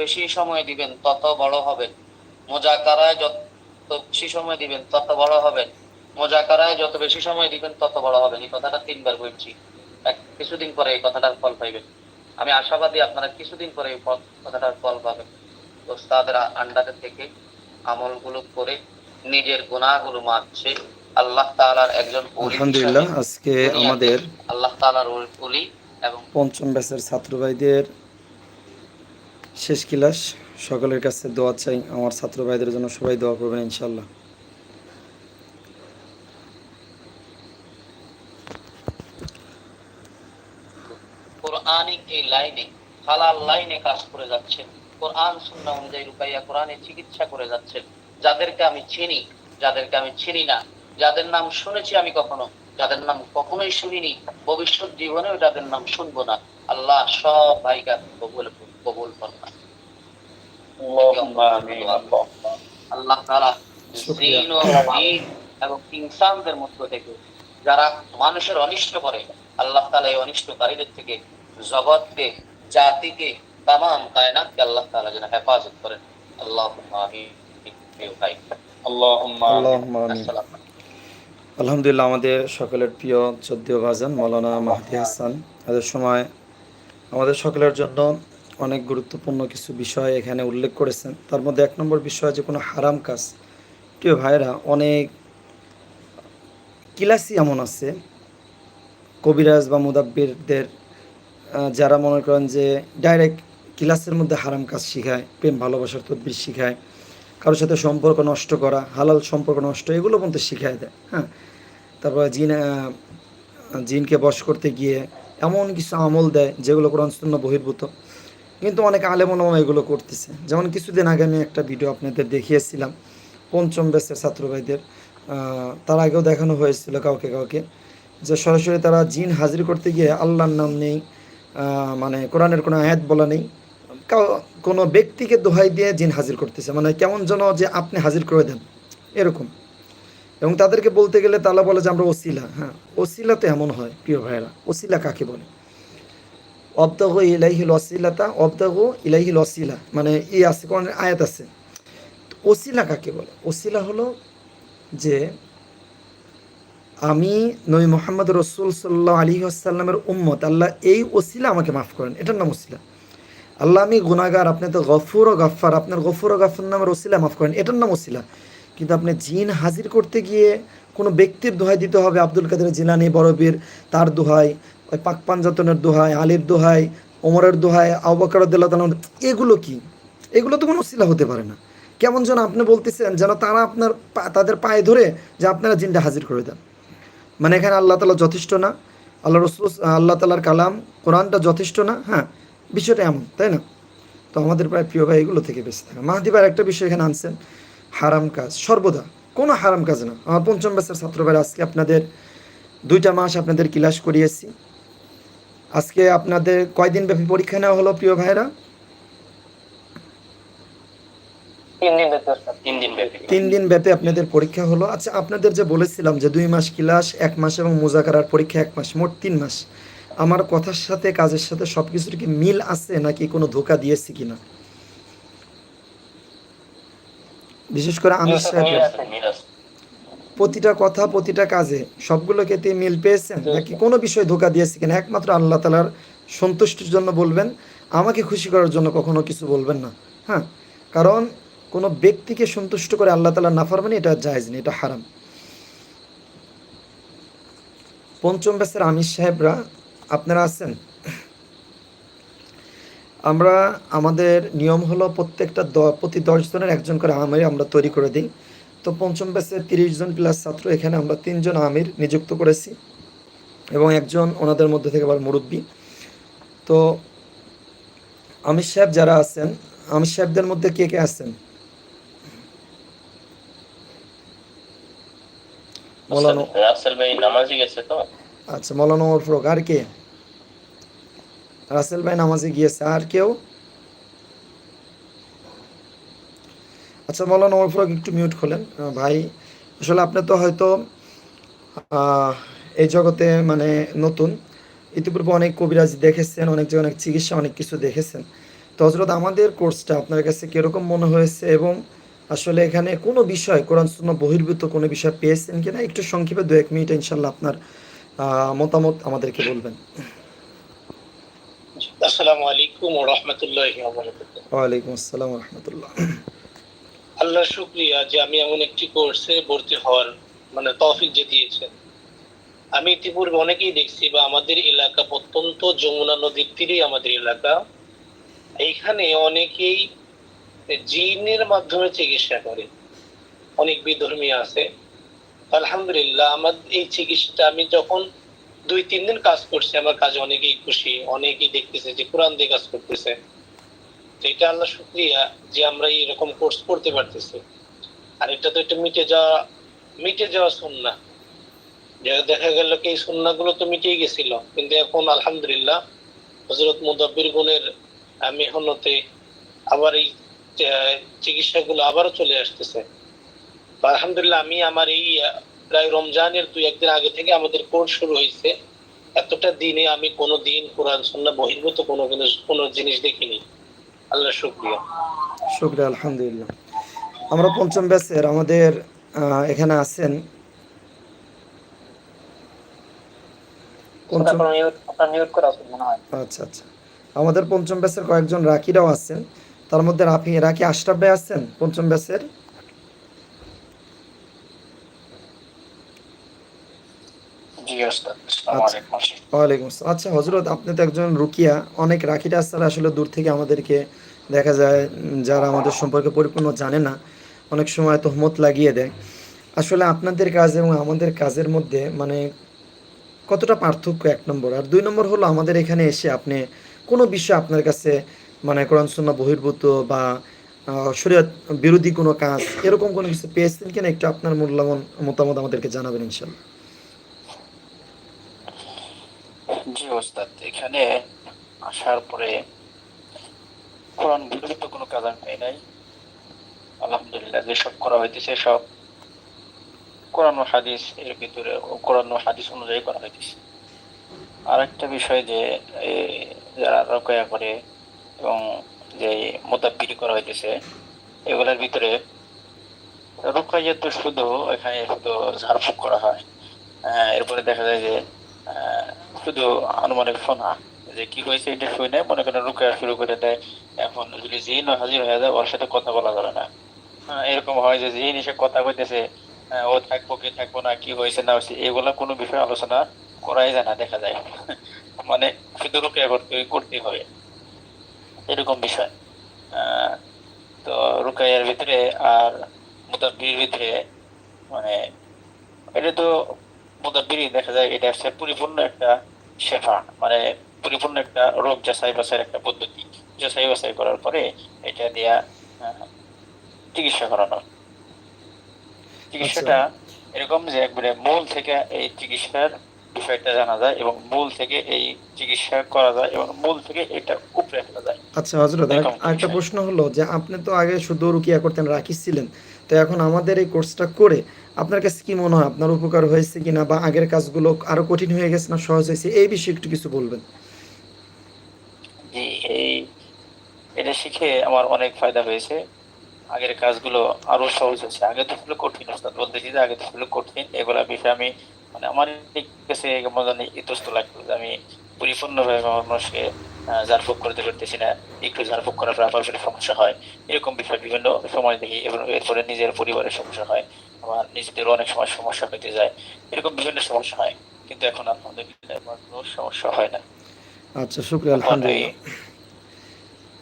বেশি সময় দিবেন তত বড় হবেন। মোজাকারায় যত বেশি সময় দিবেন তত বড় হবেন। মোজাকারায় যত বেশি সময় দিবেন তত বড় হবেন। এই কথাটা তিনবার বলছি। এক কিছুদিন পরে এই কথাটার ফল পাইবেন। আমি আশাবাদী আপনারা কিছুদিন পরে এই কথাটার ফল পাবেন। ওস্তাদের আন্ডারে থেকে আমলগুলো করে নিজের গুণাগুলো মারছে আল্লাহ তাআলার একজন আলহামদুলিল্লাহ আজকে আমাদের আল্লাহ তাআলার ওলি এবং পঞ্চম ব্যাচের ছাত্র ভাইদের শেষ ক্লাস। সকলের কাছে দোয়া চাই, আমার ছাত্র ভাইদের জন্য সবাই দোয়া করবেন ইনশাল্লাহ কাজ করে কোরআন অনুযায়ী রুকাইয়া চিকিৎসা করে যাচ্ছেন। যাদেরকে আমি চিনি, যাদেরকে আমি চিনি না, যাদের নাম শুনেছি আমি কখনো, যাদের নাম কখনোই শুনিনি, ভবিষ্যৎ জীবনেও যাদের নাম শুনব না, আল্লাহ সব ভাইকার কবুল কবুল করনা আল্লাহ। ও এবং ইনসানদের মধ্য থেকে যারা মানুষের অনিষ্ট করে আল্লাহ তাআলা এই অনিষ্টকারীদের থেকে জগৎকে জাতিকে তামাম কায়নাতকে আল্লাহ তাআলা যেন হেফাজত করেন। আল্লাহ আলহামদুলিল্লাহ আমাদের সকলের প্রিয় চোদ্দীয় ভাজন মৌলানা মাহদি হাসান। এদের সময় আমাদের সকলের জন্য অনেক গুরুত্বপূর্ণ কিছু বিষয় এখানে উল্লেখ করেছেন। তার মধ্যে এক নম্বর বিষয় যে কোনো হারাম কাজ। প্রিয় ভাইরা অনেক কিলাসি এমন আছে, কবিরাজ বা মুদাব্বিরদের যারা মনে করেন যে ডাইরেক্ট ক্লাসের মধ্যে হারাম কাজ শিখায়, প্রেম, ভালোবাসার তদ্বির শিখায়, কারোর সাথে সম্পর্ক নষ্ট করা, হালাল সম্পর্ক নষ্ট, এগুলো পর্যন্ত শিখায় দেয় হ্যাঁ? তারপরে জিন জিনকে বশ করতে গিয়ে এমন কিছু আমল দেয় যেগুলো কোরআন শূন্য বহির্ভূত। কিন্তু অনেক আলেমনমা এগুলো করতেছে। যেমন কিছুদিন আগে আমি একটা ভিডিও আপনাদের দেখিয়েছিলাম, পঞ্চম ব্যাচের ছাত্র ভাইদের তার আগেও দেখানো হয়েছিল কাউকে কাউকে, যে সরাসরি তারা জিন হাজির করতে গিয়ে আল্লাহর নাম নেই মানে কোরআনের কোনো আয়াত বলা নেই কোনো ব্যক্তিকে দোহাই দিয়ে জিন হাজির করতেছে। মানে কেমন যেন যে আপনি হাজির করে দেন, এরকম। এবং তাদেরকে বলতে গেলে তারা বলে যে আমরা ওসিলা হ্যাঁ ওসিলা তো এমন হয়, প্রিয় ভাইয়েরা, ওসিলা কাকে বলে? অবদাহ ইলাইহিল ওসিলাতা অবদাহ ইলাইহিল ওসিলা মানে ই আছে কোন আয়াত আছে। ওসিলা কাকে বলে? ওসিলা হলো যে আমি নবী মোহাম্মদ রসুল সাল্লাহ আলী আসাল্লামের উম্মত, আল্লাহ এই ওসিলা আমাকে মাফ করেন। এটার নাম ওসিলা। আল্লাহ আমি গুনাগার আপনি তো গফুর ও গাফার আপনার গফুর ও গাফার নামের ওসিলা মাফ করেন। এটার নাম ওসিলা। কিন্তু আপনি জিন হাজির করতে গিয়ে কোনো ব্যক্তির দোহাই দিতে হবে, আব্দুল কাদের জিলানি বড়বীর তার দোহাই ওই পাক পাঞ্জাতনের দোহাই, আলীর দোহাই, ওমরের দোহাই আবাকর এগুলো কি? এগুলো তো কোনো ওসিলা হতে পারে না। কেমন যেন আপনি বলতেছেন যেন তারা আপনার তাদের পায়ে ধরে যে আপনারা জিনটা হাজির করে দেন। মানে এখানে আল্লাহ তালা যথেষ্ট না। আল্লাহ রসুল আল্লাহ তালার কালাম, কোরআনটা যথেষ্ট না। হ্যাঁ বিষয়টা এমন, তাই না? তো আমাদের প্রায় প্রিয় ভাই এগুলো থেকে বেঁচে থাকা। মাহাদিবার একটা বিষয় এখানে আনছেন, হারাম কাজ। সর্বদা, কোনো হারাম কাজ না। আমার পঞ্চম ব্যাচের ছাত্র ভাইরা, আজকে আপনাদের দুইটা মাস আপনাদের ক্লাস করিয়েছি। আজকে আপনাদের কয়দিন ব্যাপী পরীক্ষা নেওয়া হলো প্রিয় ভাইরা তিন দিন ব্যাপী আপনাদের পরীক্ষা হলো। আচ্ছা আপনাদের যে বলেছিলাম যে দুই মাস ক্লাস এক মাস এবং মুজাকারার পরীক্ষা এক মাস মোট তিন মাস। আমার কথার সাথে কাজের সাথে সব কিছুর কি মিল আছে নাকি কোনো ধোকা দিয়েছি কিনা? বিশেষ করে আমি সাহেবের প্রতিটা কথা প্রতিটা কাজে সবগুলোকে তে মিল পেয়েছেন? নাকি কোনো বিষয় ধোকা দিয়েছে কিনা? একমাত্র আল্লাহ তালার সন্তুষ্টির জন্য বলবেন। আমাকে খুশি করার জন্য কখনো কিছু বলবেন না। হ্যাঁ? কারণ কোনো ব্যক্তিকে সন্তুষ্ট করে আল্লাহ তালার নাফারমানি এটা জায়েজ নেই এটা হারাম। পঞ্চম ব্যাসের আমির সাহেবরা আপনারা আছেন? আমরা আমাদের নিয়ম হলো প্রত্যেকটা প্রতি দশ জনের একজন করে আমির আমরা তৈরি করে দিই। তো পঞ্চম ব্যাচে তিরিশ জন প্লাস ছাত্র এখানে আমরা তিনজন আমির নিযুক্ত করেছি এবং একজন ওনাদের মধ্যে থেকে আবার মুরব্বী। তো আমির সাহেব যারা আছেন আমির সাহেবদের মধ্যে কে কে আছেন? মৌলানো রাসেল ভাই নামাজি গেছে তো? আচ্ছা মৌলানা ওমর ফরুক আর কে? রাসেল ভাই নামাজে গিয়েছে আর কেউ? আচ্ছা মৌলানা ওমর ফরুক একটু মিউট খোলেন ভাই আসলে আপনি তো হয়তো এই জগতে মানে নতুন। ইতিপূর্বে অনেক কবিরাজ দেখেছেন অনেক জায়গায় অনেক চিকিৎসা অনেক কিছু দেখেছেন। তো হজরত আমাদের কোর্সটা আপনার কাছে কীরকম মনে হয়েছে এবং আসলে এখানে কোনো বিষয় কোরআন সুন্নাহ বহির্ভূত কোনো বিষয় পেয়েছেন কিনা? একটু সংক্ষেপে দু এক মিনিট ইনশাল্লাহ আপনার মতামত আমাদেরকে বলবেন। আসসালামু আলাইকুম ও রহমতুল্লাহ ওয়ালাইকুম আসসালাম রহমতুল্লাহ। আল্লাহ শুক্রিয়া যে আমি এমন একটি কোর্সে ভর্তি হওয়ার মানে তৌফিক যে দিয়েছেন। আমি ইতিপূর্বে অনেকেই দেখছি বা আমাদের এলাকা প্রত্যন্ত যমুনা নদীর তীরেই আমাদের এলাকা। এইখানে অনেকেই জিনের মাধ্যমে চিকিৎসা করে। অনেক বিধর্মী আছে। আলহামদুলিল্লাহ, আমার এই চিকিৎসাটা আমি যখন দুই, তিন দিন কাজ করছি, আমার কাজে অনেকেই খুশি, অনেকেই দেখতেছে যে কোরআন দিয়ে কাজ করতেছে। এটা আল্লাহ শুক্রিয়া যে আমরা এরকম কোর্স করতে পারতেছি। আর এটা তো একটা মিটে যাওয়া মিটে যাওয়া সুন্না। দেখা গেল কি এই সুন্না গুলো তো মিটিয়ে গেছিল। কিন্তু এখন আলহামদুলিল্লাহ হজরত মুদাব্বির গুণের মেহনতে আবার এই আহ, চিকিৎসাগুলো আবারও চলে আসতেছে। আলহামদুলিল্লাহ আমি আমার এই প্রায় রমজানের দুই একদিন আগে থেকে আমাদের কোর্স শুরু হয়েছে। এতটা দিনে আমি কোনো দিন কোরআন সন্না বহির্ভূত কোনো কোনো জিনিস দেখিনি। আল্লাহ শুক্রিয়া। শুক্রিয়া আলহামদুলিল্লাহ। আমরা পঞ্চম ব্যাচের আমাদের এখানে আছেন। আচ্ছা আচ্ছা। আমাদের পঞ্চম ব্যাচের কয়েকজন রাকিরাও আছেন। তার মধ্যে রাফি রাকি আশরাফ ভাই আছেন পঞ্চম ব্যাচের জি ওস্তাদ আসসালামু আলাইকুম ওয়ালাইকুম আসসালাম। আচ্ছা হজরত আপনি তো একজন রুকিয়া। অনেক আসলে আসলে দূর থেকে আমাদেরকে দেখা যায় যারা আমাদের সম্পর্কে পরিপূর্ণ জানে না অনেক সময় তহমত লাগিয়ে দেয়। আসলে আপনাদের কাজ এবং আমাদের কাজের মধ্যে মানে কতটা পার্থক্য? এক নম্বর। আর দুই নম্বর হলো আমাদের এখানে এসে আপনি কোনো বিষয় আপনার কাছে মানে কোরআন বহির্ভূত বা শরীয়ত বিরোধী কোনো কাজ এরকম কোনো কিছু পেয়েছেন কিনা? একটু আপনার মূল্যবান মতামত আমাদেরকে জানাবেন ইনশাল্লাহ জি ওস্তাদ এখানে আসার পরে কোরআন বিরোধিত কোনো কাজ আমি পাই নাই। আলহামদুলিল্লাহ যেসব করা হইতেছে সব কোরআন ও হাদিস এর ভিতরে কোরআন ও হাদিস অনুযায়ী করা হইতেছে। আর একটা বিষয় যে যারা রকয়া করে এবং যে মোতাব্বিরি করা হইতেছে এগুলোর ভিতরে রুকাইয়া তো শুধু এখানে শুধু ঝাড়ফুঁক করা হয়। আহ, এরপরে দেখা যায় যে শুধু আনুমানিক শোনা, যে কি হয়েছে এটা শুনে মনে করেন রুকা শুরু করে দেয়। এখন যদি জিন হাজির হয়ে যায়, ওর সাথে কথা বলা যাবে না। এরকম হয় যে জিন এসে কথা কইতেছে ও থাকব, কি থাকব না, কি হয়েছে, না হয়েছে, এগুলা কোনো বিষয় আলোচনা করাই যায় না, দেখা যায়। মানে শুধু রুকিয়া করতে করতেই হবে। এরকম বিষয়। তো রুকাইয়ার ভিতরে আর মুতাব্বির ভিতরে মানে এটা তো মুদাব্বিরি দেখা যায় এটা হচ্ছে পরিপূর্ণ একটা শেফা মানে পরিপূর্ণ একটা রোগ যাচাই বাছাইয়ের একটা পদ্ধতি। যাচাই বাছাই করার পরে এটা দিয়া চিকিৎসা করানো চিকিৎসাটা এরকম যে একবারে মূল থেকে এই চিকিৎসার বিষয়টা জানা যায় এবং মূল থেকে এই চিকিৎসা করা যায় এবং মূল থেকে এটা উপরে ফেলা যায়। আচ্ছা হজরত আরেকটা প্রশ্ন হলো যে আপনি তো আগে শুধু রুকিয়া করতেন রাকিস ছিলেন। তো এখন আমাদের এই কোর্সটা করে আপনার কাছে কি মনে হয়? আপনার উপকার হয়েছে কিনা বা আগের কাজগুলো আরও কঠিন হয়ে গেছে না সহজ হয়েছে? এই বিষয়ে একটু কিছু বলবেন। এটা শিখে আমার অনেক ফায়দা হয়েছে। আগের কাজগুলো আরও সহজ হয়েছে। আগে তো ছিল কঠিন যে আগে তো ছিল কঠিন। এগুলা বিষয়ে আমি মানে আমার কাছে ইতস্ত লাগতো যে আমি পরিপূর্ণভাবে আমার মানুষকে ঝাড়ফুঁক করতে পারতেছি না। একটু ঝাড়ফুঁক করার পর সমস্যা হয়, এরকম বিষয় বিভিন্ন সময় দেখি এবং এরপরে নিজের পরিবারের সমস্যা হয়। আমার নিজেদের অনেক সময় সমস্যা পেতে যায়। এরকম বিভিন্ন সমস্যা হয় কিন্তু এখন আলহামদুলিল্লাহ আমার কোনো সমস্যা হয় না। আচ্ছা শুক্রিয়া আলহামদুলিল্লাহ।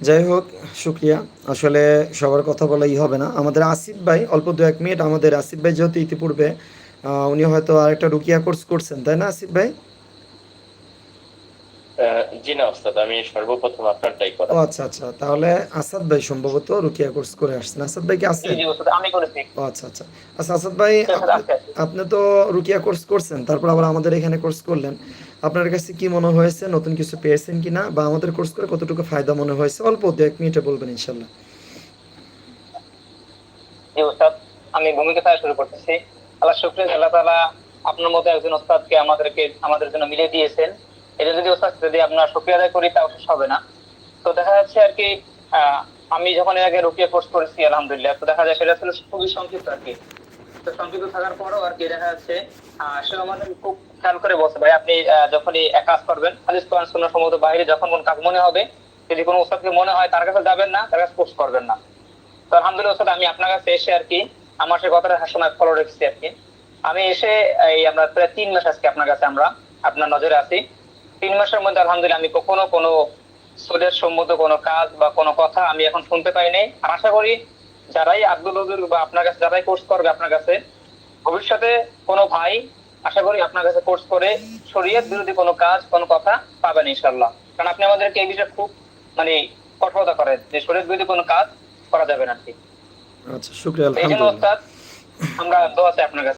যাই হোক শুক্রিয়া। আসলে সবার কথা বলাই হবে না। আমাদের আসিফ ভাই অল্প দু এক মিনিট আমাদের আসিফ ভাই যেহেতু ইতিপূর্বে উনি হয়তো আরেকটা রুকিয়া কোর্স করছেন তাই না আসিফ ভাই? জি না ওস্তাদ আমি সর্বপ্রথম আপনারটাই করা। আচ্ছা আচ্ছা তাহলে আসাদ ভাই সম্ভবত রুকিয়া কোর্স করে আসছেন। আসাদ ভাই কি জি জি ওস্তাদ আমি করেছি। আচ্ছা আচ্ছা। আচ্ছা আসাদ ভাই আপনি- তো রুকিয়া কোর্স করছেন তারপর আবার আমাদের এখানে কোর্স করলেন। আপনার কাছে কি মনে হয়েছে নতুন কিছু পেয়েছেন কিনা বা আমাদের কোর্স করে কতটুকু ফায়দা মনে হয়েছে? অল্প দু এক মিনিটে বলবেন ইনশাল্লাহ জি ওস্তাদ আমি ভূমিকা থেকে শুরু করতেছি। আল্লাহ শুক্রিয়া আল্লাহ তাআলা আপনার মতো একজন ওস্তাদকে আমাদেরকে আমাদের জন্য মিলিয়ে দিয়েছেন। এটা যদি ওস্তাদ যদি আপনার শুক্রিয়া আদায় করি, তাও শেষ হবে না। তো তো দেখা যাচ্ছে আর কি আমি যখন এর আগে রুকিয়া কোর্স করেছি, আলহামদুলিল্লাহ, তো দেখা যায় সেটা ছিল খুবই সংক্ষিপ্ত আর কি। তো সংক্ষিপ্ত থাকার পরেও আর কি দেখা যাচ্ছে সে আমাদের খুব খেয়াল করে বসে ভাই, আপনি যখনই এক কাজ করবেন হাদিস কোরআন সুন্নাহ সম্মত বাইরে যখন কোন কাজ মনে হবে, যদি কোনো ওস্তাদকে মনে হয় তার কাছে যাবেন না, তার কাছে পোস্ট করবেন না। তো আলহামদুলিল্লাহ ওস্তাদ আমি আপনার কাছে এসে আর কি, আমার সে কথাটা সময় ফলো রেখেছি আর কি। আমি এসে, এই আমরা প্রায় তিন মাস আজকে আপনার কাছে আমরা, আপনার নজরে আছি। তিন মাসের মধ্যে আলহামদুলিল্লাহ আমি কখনো কোনো সোদের সম্মত কোনো কাজ বা কোনো কথা আমি এখন শুনতে পাই নাই। আর আশা করি যারাই আব্দুল হজুর বা আপনার কাছে যারাই কোর্স করবে আপনার কাছে ভবিষ্যতে কোনো ভাই আশা করি আপনার কাছে কোর্স করে শরীয়ত বিরোধী কোনো কাজ কোনো কথা পাবেন ইনশাল্লাহ কারণ আপনি আমাদেরকে এই বিষয়ে খুব মানে কঠোরতা করেন যে শরীয়ত বিরোধী কোনো কাজ করা যাবে না আর কি। আচ্ছা শুক্রিয়া এই জন্য আলহামদুলিল্লাহ। আমরা দোয়া চাই আপনার কাছে